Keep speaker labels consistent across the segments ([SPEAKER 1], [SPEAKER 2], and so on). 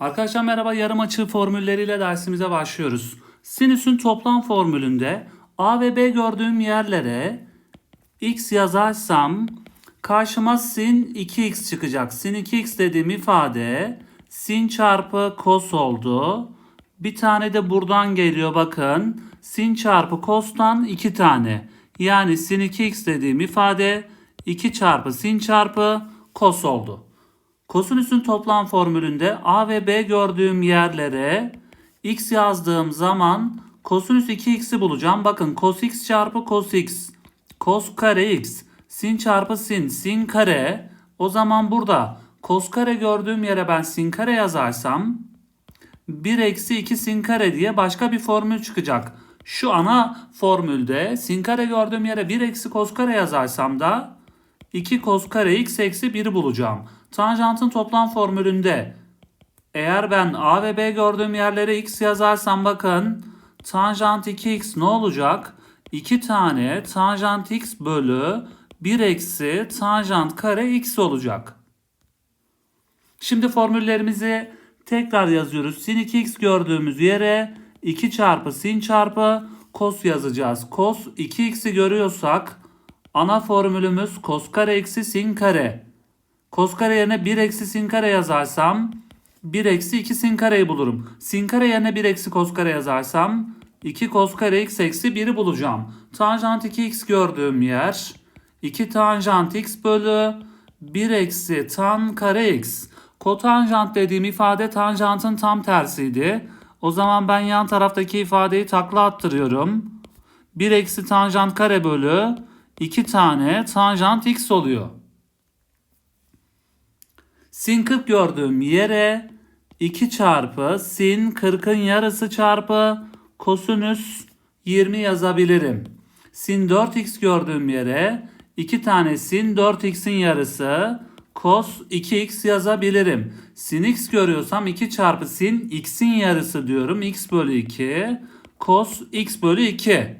[SPEAKER 1] Arkadaşlar merhaba yarım açı formülleriyle dersimize başlıyoruz. Sinüsün toplam formülünde A ve B gördüğüm yerlere x yazarsam karşıma sin 2x çıkacak. Sin 2x dediğim ifade sin çarpı cos oldu. Bir tane de buradan geliyor bakın. Sin çarpı cos'tan 2 tane. Yani sin 2x dediğim ifade 2 çarpı sin çarpı cos oldu. Kosinüsün toplam formülünde A ve B gördüğüm yerlere x yazdığım zaman kosinüs 2x'i bulacağım. Bakın cos x çarpı cos x. Cos kare x. Sin çarpı sin. Sin kare. O zaman burada cos kare gördüğüm yere ben sin kare yazarsam 1 eksi 2 sin kare diye başka bir formül çıkacak. Şu ana formülde sin kare gördüğüm yere 1 eksi cos kare yazarsam da 2 cos kare x eksi 1'i bulacağım. Tanjantın toplam formülünde eğer ben A ve B gördüğüm yerlere x yazarsam bakın tanjant 2x ne olacak? 2 tane tanjant x bölü 1 eksi tanjant kare x olacak. Şimdi formüllerimizi tekrar yazıyoruz. Sin 2x gördüğümüz yere 2 çarpı sin çarpı cos yazacağız. Cos 2x'i görüyorsak ana formülümüz cos kare eksi sin kare. Cos kare yerine 1 eksi sin kare yazarsam 1 eksi 2 sin kareyi bulurum. Sin kare yerine 1 eksi cos kare yazarsam 2 cos kare x eksi 1'i bulacağım. Tanjant 2x gördüğüm yer 2 tanjant x bölü 1 eksi tan kare x. Kotanjant dediğim ifade tanjantın tam tersiydi. O zaman ben yan taraftaki ifadeyi takla attırıyorum. 1 eksi tanjant kare bölü 2 tane tanjant x oluyor. Sin 40 gördüğüm yere 2 çarpı sin 40'ın yarısı çarpı kosinüs 20 yazabilirim. Sin 4x gördüğüm yere 2 tane sin 4x'in yarısı cos 2x yazabilirim. Sin x görüyorsam 2 çarpı sin x'in yarısı diyorum. x bölü 2 cos x bölü 2.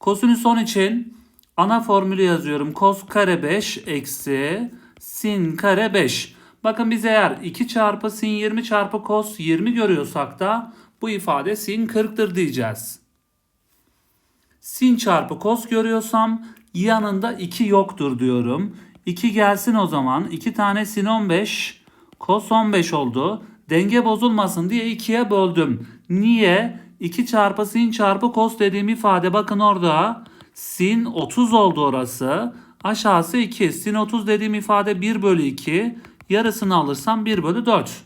[SPEAKER 1] Kosinüs 10 için ana formülü yazıyorum. Cos kare 5 eksi sin kare 5. Bakın biz eğer 2 çarpı sin 20 çarpı cos 20 görüyorsak da bu ifade sin 40'tır diyeceğiz. Sin çarpı cos görüyorsam yanında 2 yoktur diyorum. 2 gelsin o zaman. 2 tane sin 15 cos 15 oldu. Denge bozulmasın diye 2'ye böldüm. Niye? 2 çarpı sin çarpı cos dediğim ifade bakın orada sin 30 oldu orası. Aşağısı 2. Sin 30 dediğim ifade 1 bölü 2. Yarısını alırsam 1 bölü 4.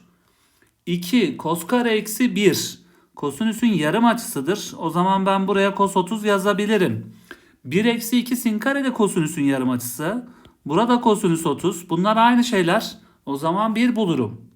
[SPEAKER 1] 2 cos kare eksi 1. Kosinüsün yarım açısıdır. O zaman ben buraya cos 30 yazabilirim. 1 eksi 2 sin kare de kosinüsün yarım açısı. Burada kosinüs 30. Bunlar aynı şeyler. O zaman 1 bulurum.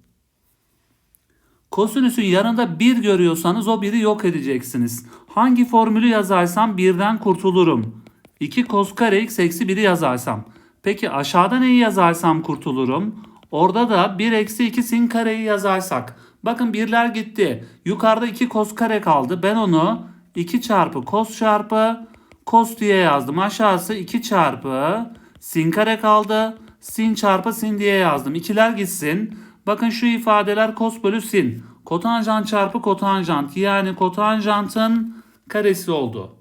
[SPEAKER 1] Kosinüsün yanında 1 görüyorsanız o 1'i yok edeceksiniz. Hangi formülü yazarsam 1'den kurtulurum. 2 cos kare x eksi 1'i yazarsam. Peki aşağıda neyi yazarsam kurtulurum? Orada da 1 eksi 2 sin kareyi yazarsak. Bakın birler gitti. Yukarıda 2 cos kare kaldı. Ben onu 2 çarpı cos çarpı cos diye yazdım. Aşağısı 2 çarpı sin kare kaldı. Sin çarpı sin diye yazdım. İkiler gitsin. Bakın şu ifadeler cos bölü sin. Kotanjant çarpı kotanjant. Yani kotanjantın karesi oldu.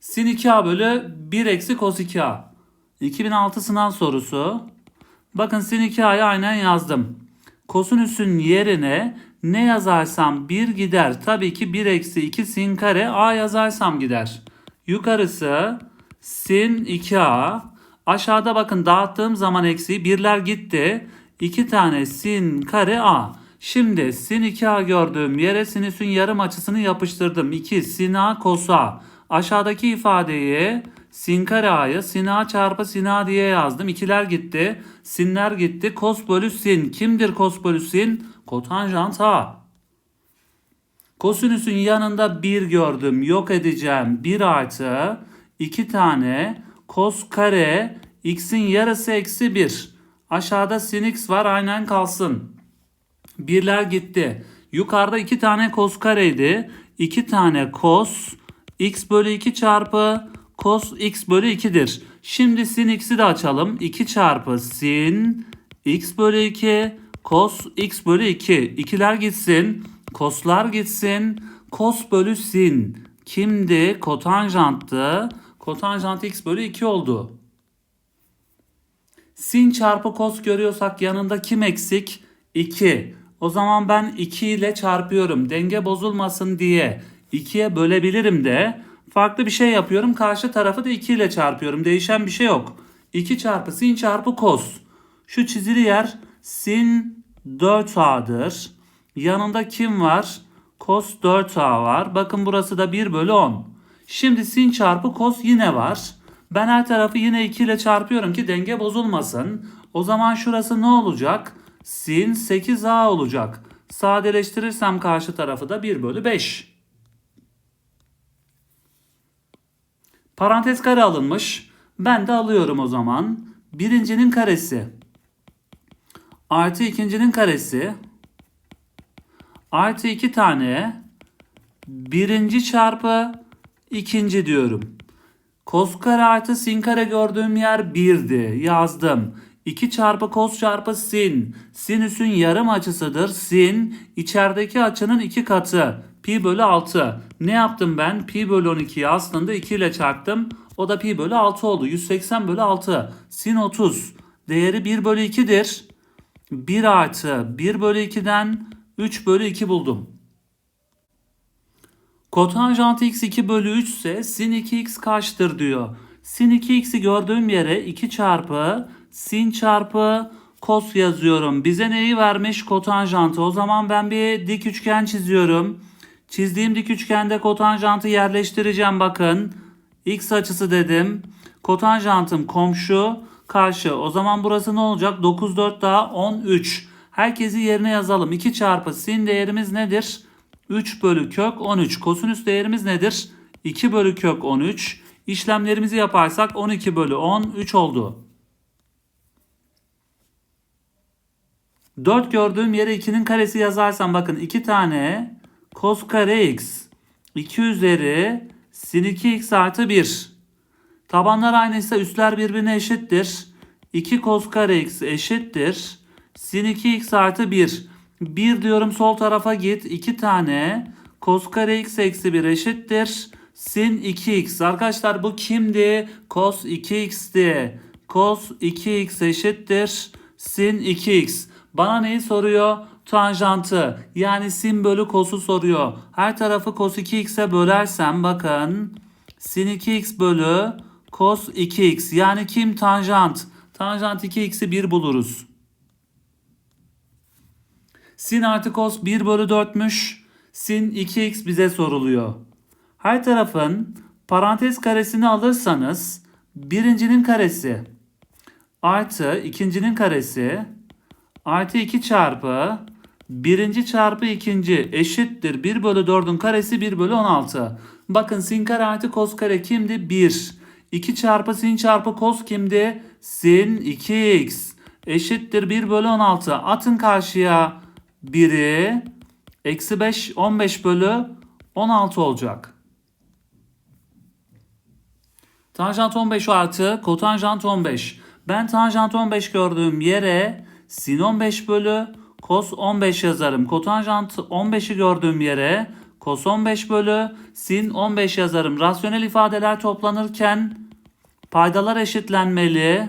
[SPEAKER 1] Sin 2a bölü 1 eksi cos 2a. 2006 sınav sorusu. Bakın sin 2a'yı aynen yazdım. Kosinüsün yerine ne yazarsam 1 gider. Tabii ki 1 eksi 2 sin kare a yazarsam gider. Yukarısı sin 2a. Aşağıda bakın dağıttığım zaman eksiği birler gitti. 2 tane sin kare a. Şimdi sin 2a gördüğüm yere sinüsün yarım açısını yapıştırdım. 2 sin a cos a. Aşağıdaki ifadeyi sin kare a'yı çarpı sin diye yazdım. İkiler gitti. Sinler gitti. Cos bölü sin. Kimdir cos bölü sin? Kotanjant a. Kosinüsün yanında 1 gördüm. Yok edeceğim. 1 artı 2 tane cos kare x'in yarısı eksi 1. Aşağıda sin x var aynen kalsın. Birler gitti. Yukarıda 2 tane cos kareydi. 2 tane cos x bölü 2 çarpı cos x bölü 2'dir. Şimdi sin x'i de açalım. 2 çarpı sin x bölü 2 cos x bölü 2. İkiler gitsin. Coslar gitsin. Cos bölü sin. Kimdi? Kotanjanttı. Kotanjant x bölü 2 oldu. Sin çarpı cos görüyorsak yanında kim eksik? 2. O zaman ben 2 ile çarpıyorum. Denge bozulmasın diye 2'ye bölebilirim de farklı bir şey yapıyorum. Karşı tarafı da 2 ile çarpıyorum. Değişen bir şey yok. 2 çarpı sin çarpı cos. Şu çizili yer sin 4a'dır. Yanında kim var? Cos 4a var. Bakın burası da 1 bölü 10. Şimdi sin çarpı cos yine var. Ben her tarafı yine 2 ile çarpıyorum ki denge bozulmasın. O zaman şurası ne olacak? Sin 8a olacak. Sadeleştirirsem karşı tarafı da 1 bölü 5. Parantez kare alınmış. Ben de alıyorum o zaman. Birincinin karesi. Artı ikincinin karesi. Artı iki tane. Birinci çarpı ikinci diyorum. Kos kare artı sin kare gördüğüm yer 1'di. Yazdım. 2 çarpı kos çarpı sin. Sinüsün yarım açısıdır. Sin içerideki açının 2 katı. Pi bölü 6. Ne yaptım ben? Pi bölü 12'yi aslında 2 ile çarptım. O da pi bölü 6 oldu. 180 bölü 6. Sin 30. Değeri 1 bölü 2'dir. 1 artı 1 bölü 2'den 3 bölü 2 buldum. Kotanjant x 2 bölü 3 ise sin 2x kaçtır diyor. Sin 2x'i gördüğüm yere 2 çarpı sin çarpı kos yazıyorum. Bize neyi vermiş? Kotanjantı. O zaman ben bir dik üçgen çiziyorum. Çizdiğim dik üçgende kotanjantı yerleştireceğim bakın. X açısı dedim. Kotanjantım komşu karşı. O zaman burası ne olacak? 9 4 daha 13. Herkesi yerine yazalım. 2 çarpı sin değerimiz nedir? 3 bölü kök 13. Kosinüs değerimiz nedir? 2 bölü kök 13. İşlemlerimizi yaparsak 12 bölü 10 3 oldu. 4 gördüğüm yere 2'nin karesi yazarsam bakın 2 tane cos kare x 2 üzeri sin 2x artı 1. Tabanlar aynıysa üstler birbirine eşittir. 2 cos kare x eşittir. Sin 2x artı 1. 1 diyorum sol tarafa git. 2 tane cos kare x eksi 1 eşittir. Sin 2x. Arkadaşlar bu kimdi? Cos 2x'ti. Cos 2x eşittir. Sin 2x. Bana neyi soruyor? Tanjantı. Yani sin bölü cos'u soruyor. Her tarafı cos 2x'e bölersem bakın. Sin 2x bölü cos 2x. Yani kim tanjant? Tanjant 2x'i 1 buluruz. Sin artı cos 1 bölü 4'müş. Sin 2x bize soruluyor. Her tarafın parantez karesini alırsanız birincinin karesi artı ikincinin karesi artı 2 çarpı birinci çarpı ikinci eşittir 1 bölü 4'ün karesi 1 bölü 16. Bakın sin kare artı kos kare kimdi? 1. 2 çarpı sin çarpı kos kimdi? Sin 2x eşittir 1 bölü 16. Atın karşıya 1'i eksi 5 15 bölü 16 olacak. Tanjant 15 artı kotanjant 15. Ben tanjant 15 gördüğüm yere sin 15 bölü cos 15 yazarım. Kotanjant 15'i gördüğüm yere cos 15 bölü sin 15 yazarım. Rasyonel ifadeler toplanırken paydalar eşitlenmeli.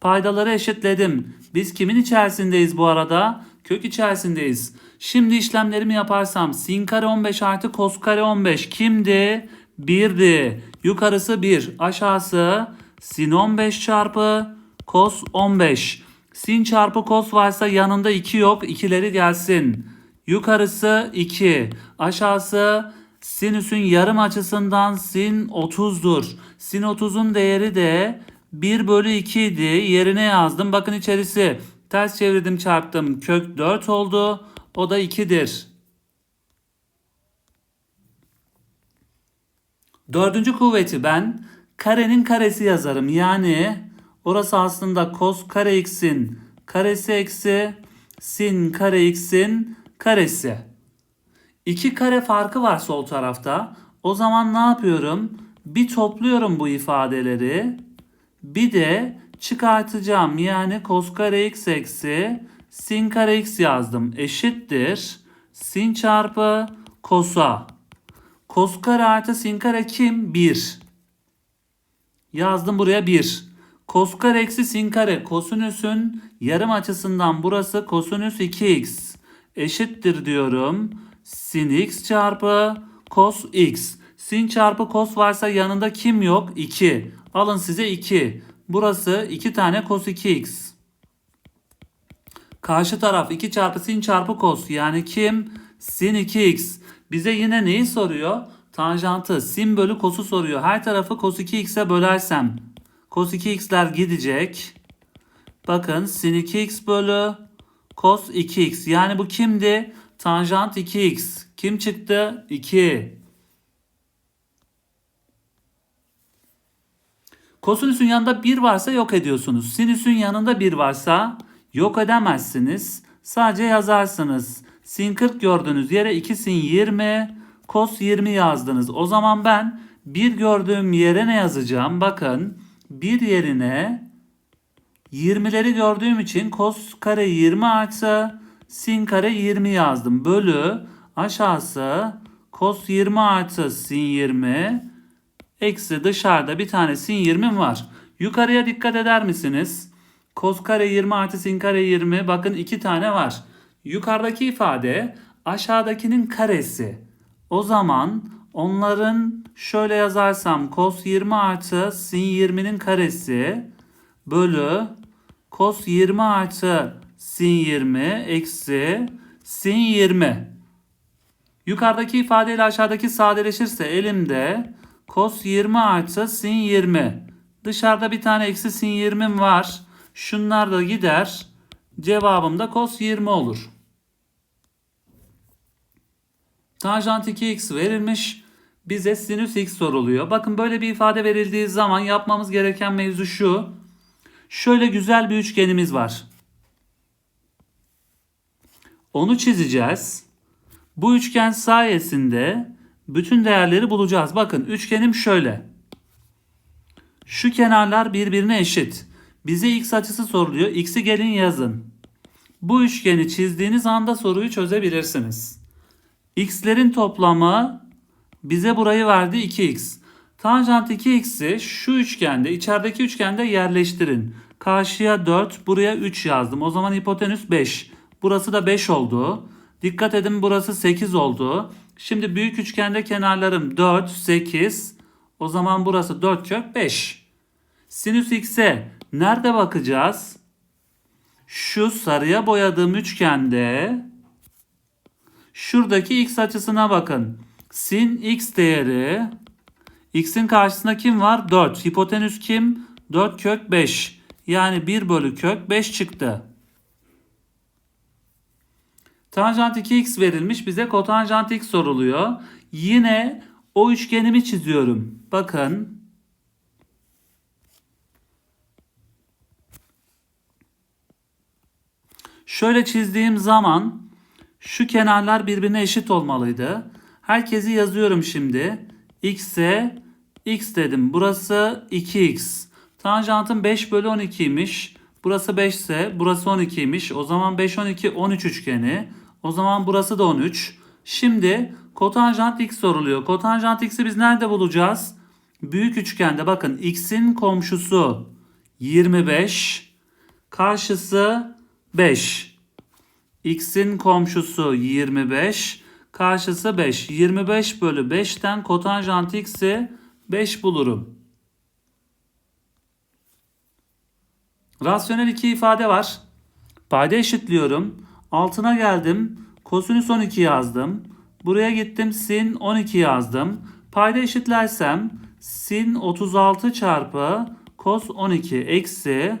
[SPEAKER 1] Paydaları eşitledim. Biz kimin içerisindeyiz bu arada? Kök içerisindeyiz. Şimdi işlemlerimi yaparsam sin kare 15 artı cos kare 15 kimdi? 1'di. Yukarısı 1. Aşağısı sin 15 çarpı cos 15. Sin çarpı cos varsa yanında 2 yok. İkileri gelsin. Yukarısı 2. Aşağısı sinüsün yarım açısından sin 30'dur. Sin 30'un değeri de 1 bölü 2 idi. Yerine yazdım. Bakın içerisi ters çevirdim çarptım. Kök 4 oldu. O da 2'dir. Dördüncü kuvveti ben karenin karesi yazarım. Yani orası aslında cos kare x'in karesi eksi sin kare x'in karesi. İki kare farkı var sol tarafta. O zaman ne yapıyorum? Bir topluyorum bu ifadeleri. Bir de çıkartacağım. Yani cos kare x eksi sin kare x yazdım. Eşittir. Sin çarpı kosa. Kos kare artı sin kare kim? 1. Yazdım buraya 1. Kos kare eksi sin kare. Kosinüsün yarım açısından burası kosinüs 2x. Eşittir diyorum. Sin x çarpı cos x. Sin çarpı cos varsa yanında kim yok? 2. Alın size 2. Burası 2 tane cos 2x. Karşı taraf 2 çarpı sin çarpı cos. Yani kim? Sin 2x. Bize yine neyi soruyor? Tanjantı sin bölü cos'u soruyor. Her tarafı cos 2x'e bölersem cos 2x'ler gidecek. Bakın sin 2x bölü cos 2x. Yani bu kimdi? Tanjant 2x. Kim çıktı? 2. Kosinüsün yanında 1 varsa yok ediyorsunuz. Sinüsün yanında 1 varsa yok edemezsiniz. Sadece yazarsınız. Sin 40 gördüğünüz yere 2 sin 20, cos 20 yazdınız. O zaman ben 1 gördüğüm yere ne yazacağım? Bakın 1 yerine 20'leri gördüğüm için cos kare 20 artı sin kare 20 yazdım. Bölü aşağısı cos 20 artı sin 20 eksi dışarıda bir tane sin 20 var. Yukarıya dikkat eder misiniz? Cos kare 20 artı sin kare 20 bakın iki tane var. Yukarıdaki ifade aşağıdakinin karesi. O zaman onların şöyle yazarsam cos 20 artı sin 20'nin karesi bölü cos 20 artı sin 20 eksi sin 20. Yukarıdaki ifadeyle aşağıdaki sadeleşirse elimde cos 20 artı sin 20. Dışarıda bir tane eksi sin 20 var. Şunlar da gider. Cevabım da cos 20 olur. Tanjant 2x verilmiş. Bize sinüs x soruluyor. Bakın böyle bir ifade verildiği zaman yapmamız gereken mevzu şu. Şöyle güzel bir üçgenimiz var. Onu çizeceğiz. Bu üçgen sayesinde bütün değerleri bulacağız. Bakın üçgenim şöyle. Şu kenarlar birbirine eşit. Bize x açısı soruluyor. X'i gelin yazın. Bu üçgeni çizdiğiniz anda soruyu çözebilirsiniz. X'lerin toplamı bize burayı verdi 2x. Tanjant 2x'i şu üçgende, içerideki üçgende yerleştirin. Karşıya 4, buraya 3 yazdım. O zaman hipotenüs 5. Burası da 5 oldu. Dikkat edin burası 8 oldu. Şimdi büyük üçgende kenarlarım 4, 8. O zaman burası 4 kök 5. Sinüs x'e nerede bakacağız? Şu sarıya boyadığım üçgende şuradaki x açısına bakın. Sin x değeri x'in karşısında kim var? 4. Hipotenüs kim? 4 kök 5. Yani 1 bölü kök 5 çıktı. Tanjant 2x verilmiş. Bize kotanjant x soruluyor. Yine o üçgenimi çiziyorum. Bakın. Şöyle çizdiğim zaman şu kenarlar birbirine eşit olmalıydı. Herkesi yazıyorum şimdi. X'e x dedim. Burası 2x. Tanjantım 5 bölü 12'ymiş. Burası 5 ise burası 12'ymiş. O zaman 5 12 13 üçgeni. O zaman burası da 13. Şimdi kotanjant x soruluyor. Kotanjant x'i biz nerede bulacağız? Büyük üçgende bakın x'in komşusu 25. Karşısı 5. x'in komşusu 25. Karşısı 5. 25 bölü 5'ten kotanjant x'i 5 bulurum. Rasyonel iki ifade var. Payda eşitliyorum. Altına geldim. Kosinüs 12 yazdım. Buraya gittim sin 12 yazdım. Payda eşitlersem sin 36 çarpı cos 12 eksi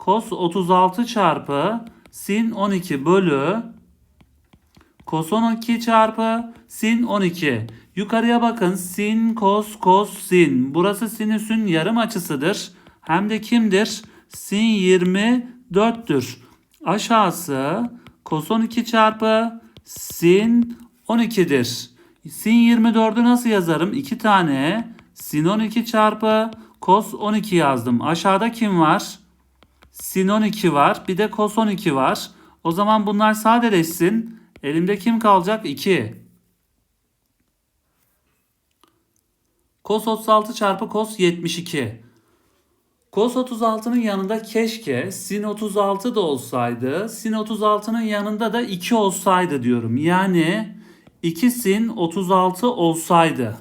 [SPEAKER 1] cos 36 çarpı sin 12 bölü cos 12 çarpı sin 12. Yukarıya bakın sin cos cos sin. Burası sinüsün yarım açısıdır. Hem de kimdir? Sin 24'tür. Aşağısı cos 12 çarpı sin 12'dir. Sin 24'ü nasıl yazarım? 2 tane sin 12 çarpı cos 12 yazdım. Aşağıda kim var? sin 12 var. Bir de kos 12 var. O zaman bunlar sadeleşsin. Elimde kim kalacak? 2. Kos 36 çarpı kos 72. Kos 36'nın yanında keşke sin 36 da olsaydı. Sin 36'nın yanında da 2 olsaydı diyorum. Yani 2 sin 36 olsaydı.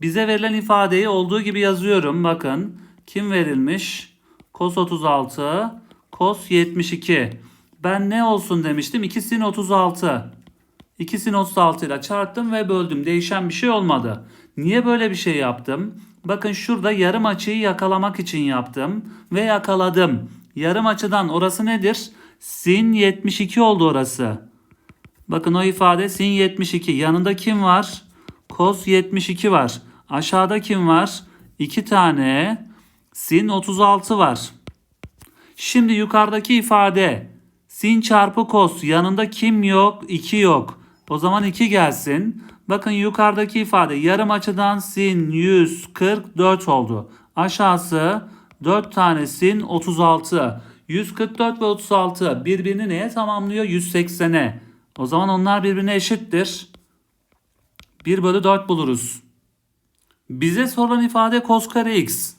[SPEAKER 1] Bize verilen ifadeyi olduğu gibi yazıyorum. Bakın kim verilmiş? Kos 36, kos 72. Ben ne olsun demiştim? 2 sin 36. 2 sin 36 ile çarptım ve böldüm. Değişen bir şey olmadı. Niye böyle bir şey yaptım? Bakın şurada yarım açıyı yakalamak için yaptım ve yakaladım. Yarım açıdan orası nedir? Sin 72 oldu orası. Bakın o ifade sin 72. Yanında kim var? Kos 72 var. Aşağıda kim var? 2 tane sin 36 var. Şimdi yukarıdaki ifade sin çarpı kos yanında kim yok? 2 yok. O zaman 2 gelsin. Bakın yukarıdaki ifade yarım açıdan sin 144 oldu. Aşağısı 4 tane sin 36. 144 ve 36 birbirini neye tamamlıyor? 180'e. O zaman onlar birbirine eşittir. 1 bölü 4 buluruz. Bize sorulan ifade cos kare x.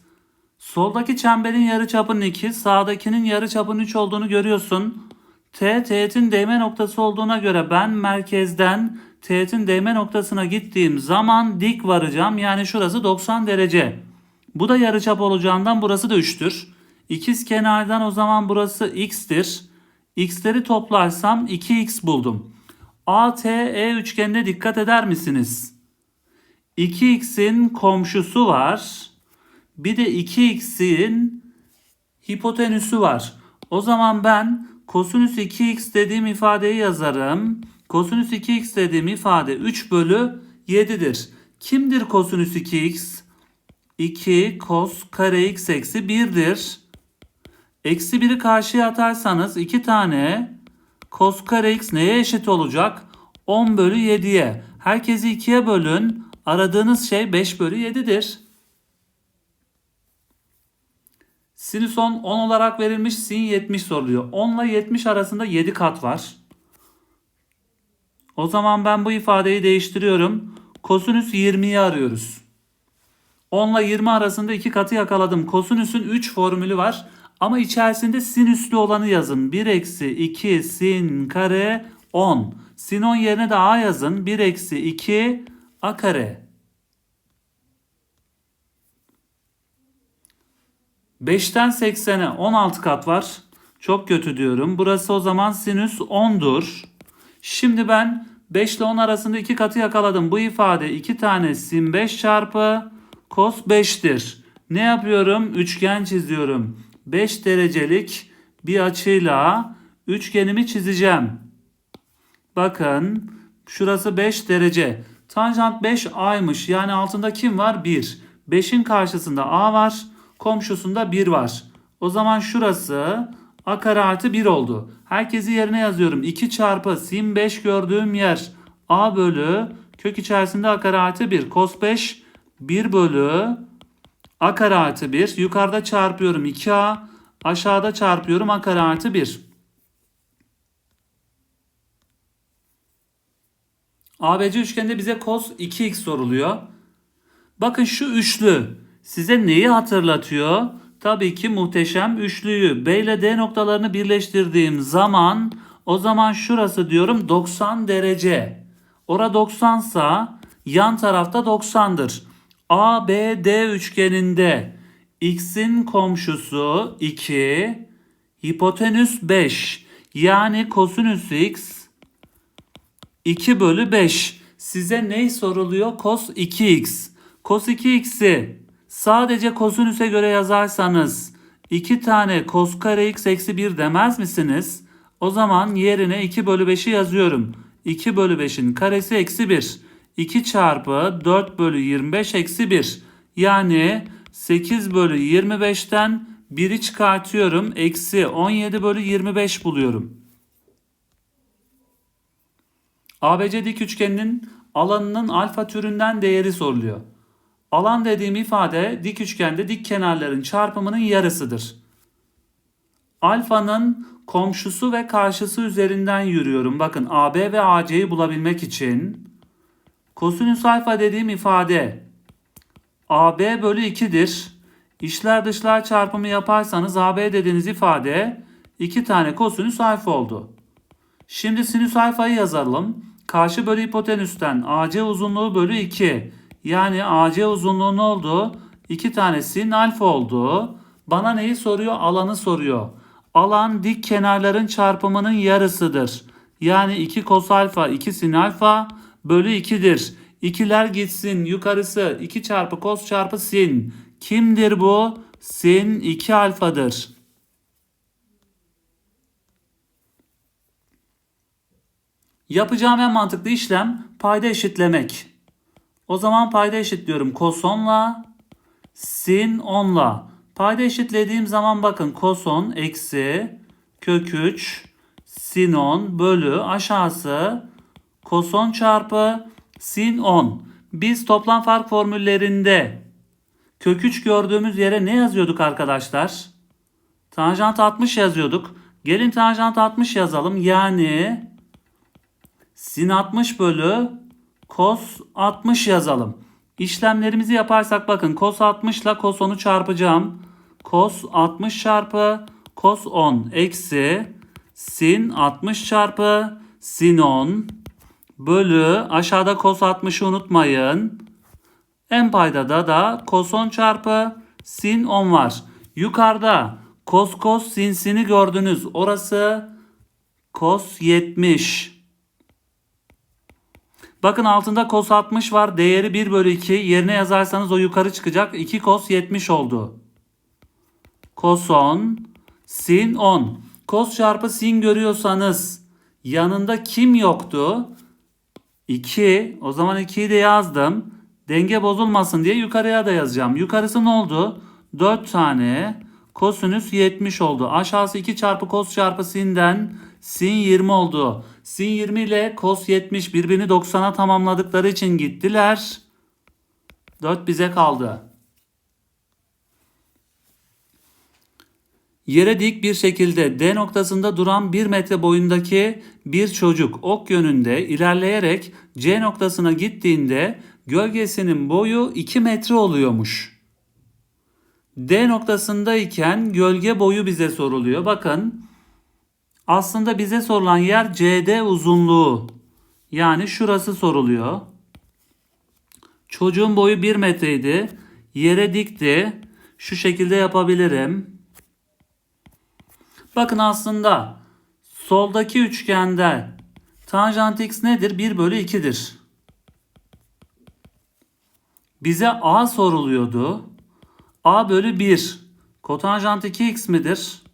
[SPEAKER 1] Soldaki çemberin yarıçapının 2, sağdakinin yarıçapının 3 olduğunu görüyorsun. T, teğetin değme noktası olduğuna göre ben merkezden teğetin değme noktasına gittiğim zaman dik varacağım. Yani şurası 90 derece. Bu da yarıçap olacağından burası da 3'tür. İkiz kenardan o zaman burası x'tir. X'leri toplarsam 2x buldum. ATE üçgenine dikkat eder misiniz? 2x'in komşusu var. Bir de 2x'in hipotenüsü var. O zaman ben kosinüs 2x dediğim ifadeyi yazarım. Kosinüs 2x dediğim ifade 3 bölü 7'dir. Kimdir kosinüs 2x? 2 kos kare x eksi 1'dir. Eksi 1'i karşıya atarsanız 2 tane kos kare x neye eşit olacak? 10 bölü 7'ye. Herkesi 2'ye bölün. Aradığınız şey 5 bölü 7'dir. Sinüs 10, 10 olarak verilmiş sin 70 soruluyor. 10 ile 70 arasında 7 kat var. O zaman ben bu ifadeyi değiştiriyorum. Kosinüs 20'yi arıyoruz. 10 ile 20 arasında 2 katı yakaladım. Kosinüsün 3 formülü var. Ama içerisinde sinüslü olanı yazın. 1 eksi 2 sin kare 10. Sin 10 yerine de a yazın. 1 eksi 2 a kare. 5'ten 80'e 16 kat var. Çok kötü diyorum. Burası o zaman sinüs 10'dur. Şimdi ben 5 ile 10 arasında 2 katı yakaladım. Bu ifade 2 tane sin 5 çarpı cos 5'tir. Ne yapıyorum? Üçgen çiziyorum. 5 derecelik bir açıyla üçgenimi çizeceğim. Bakın şurası 5 derece. Tanjant 5 a'ymış. Yani altında kim var? 1. 5'in karşısında a var. Komşusunda 1 var. O zaman şurası a kare artı 1 oldu. Herkesi yerine yazıyorum. 2 çarpı sin 5 gördüğüm yer a bölü kök içerisinde a kare artı 1. Cos 5 1 bölü a kare artı 1. Yukarıda çarpıyorum 2a. Aşağıda çarpıyorum a kare artı 1. ABC üçgeninde bize cos 2x soruluyor. Bakın şu üçlü size neyi hatırlatıyor? Tabii ki muhteşem üçlüyü. B ile D noktalarını birleştirdiğim zaman o zaman şurası diyorum 90 derece. Ora 90 sa yan tarafta 90'dır. ABD üçgeninde x'in komşusu 2, hipotenüs 5. Yani kosinüs x 2 bölü 5. Size ne soruluyor? Cos 2x. Cos 2x'i sadece kosinüse göre yazarsanız 2 tane cos kare x eksi 1 demez misiniz? O zaman yerine 2 bölü 5'i yazıyorum. 2 bölü 5'in karesi eksi 1. 2 çarpı 4 bölü 25 eksi 1. Yani 8 bölü 25'ten 1'i çıkartıyorum. Eksi 17 bölü 25 buluyorum. ABC dik üçgeninin alanının alfa türünden değeri soruluyor. Alan dediğim ifade dik üçgende dik kenarların çarpımının yarısıdır. Alfanın komşusu ve karşısı üzerinden yürüyorum. Bakın AB ve AC'yi bulabilmek için kosinüs alfa dediğim ifade AB bölü 2'dir. İşler dışlar çarpımı yaparsanız AB dediğiniz ifade 2 tane kosinüs alfa oldu. Şimdi sinüs alfayı yazalım. Karşı bölü hipotenüsten AC uzunluğu bölü 2. Yani AC uzunluğu ne oldu? 2 tane sin alfa oldu. Bana neyi soruyor? Alanı soruyor. Alan dik kenarların çarpımının yarısıdır. Yani 2 kos alfa 2 sin alfa bölü 2'dir. İkiler gitsin yukarısı 2 çarpı kos çarpı sin. Kimdir bu? Sin 2 alfadır. Yapacağım en mantıklı işlem payda eşitlemek. O zaman payda eşitliyorum kosonla sin 10'la. Payda eşitlediğim zaman bakın koson eksi kök 3 sin 10 bölü aşağısı koson çarpı sin 10. Biz toplam fark formüllerinde kök 3 gördüğümüz yere ne yazıyorduk arkadaşlar? Tanjant 60 yazıyorduk. Gelin tanjant 60 yazalım. Yani sin 60 bölü kos 60 yazalım. İşlemlerimizi yaparsak bakın kos 60 ile kos 10'u çarpacağım. Kos 60 çarpı kos 10 eksi sin 60 çarpı sin 10 bölü aşağıda kos 60'ı unutmayın. En paydada da kos 10 çarpı sin 10 var. Yukarıda kos kos sin sin'i gördünüz. Orası kos 70. Bakın altında kos 60 var. Değeri 1 bölü 2. Yerine yazarsanız o yukarı çıkacak. 2 kos 70 oldu. Kos 10. Sin 10. Kos çarpı sin görüyorsanız yanında kim yoktu? 2. O zaman 2'yi de yazdım. Denge bozulmasın diye yukarıya da yazacağım. Yukarısı ne oldu? 4 tane kosinüs 70 oldu. Aşağısı 2 çarpı kos çarpı sinden sin 20 oldu. Sin 20 ile kos 70 birbirini 90'a tamamladıkları için gittiler. 4 bize kaldı. Yere dik bir şekilde D noktasında duran 1 metre boyundaki bir çocuk ok yönünde ilerleyerek C noktasına gittiğinde gölgesinin boyu 2 metre oluyormuş. D noktasındayken gölge boyu bize soruluyor. Bakın aslında bize sorulan yer CD uzunluğu. Yani şurası soruluyor. Çocuğun boyu 1 metreydi. Yere dikti. Şu şekilde yapabilirim. Bakın aslında soldaki üçgende tanjant x nedir? 1 bölü 2'dir. Bize a soruluyordu. a bölü 1. Kotanjant 2x midir?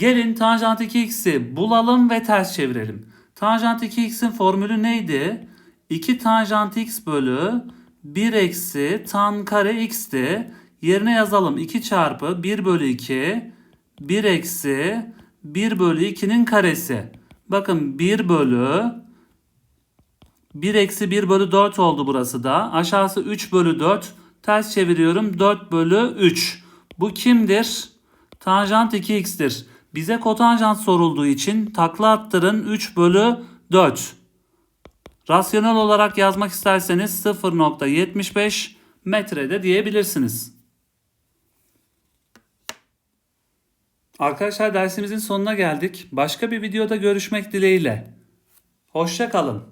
[SPEAKER 1] Gelin tanjant 2x'i bulalım ve ters çevirelim. Tanjant 2x'in formülü neydi? 2 tanjant x bölü 1 eksi tan kare x'ti. Yerine yazalım 2 çarpı 1 bölü 2 1 eksi 1 bölü 2'nin karesi. Bakın 1 bölü 1 eksi 1 bölü 4 oldu burası da. Aşağısı 3 bölü 4. Ters çeviriyorum 4 bölü 3. Bu kimdir? Tanjant 2x'tir. Bize kotanjant sorulduğu için takla attırın 3 bölü 4. Rasyonel olarak yazmak isterseniz 0.75 metrede diyebilirsiniz. Arkadaşlar dersimizin sonuna geldik. Başka bir videoda görüşmek dileğiyle. Hoşça kalın.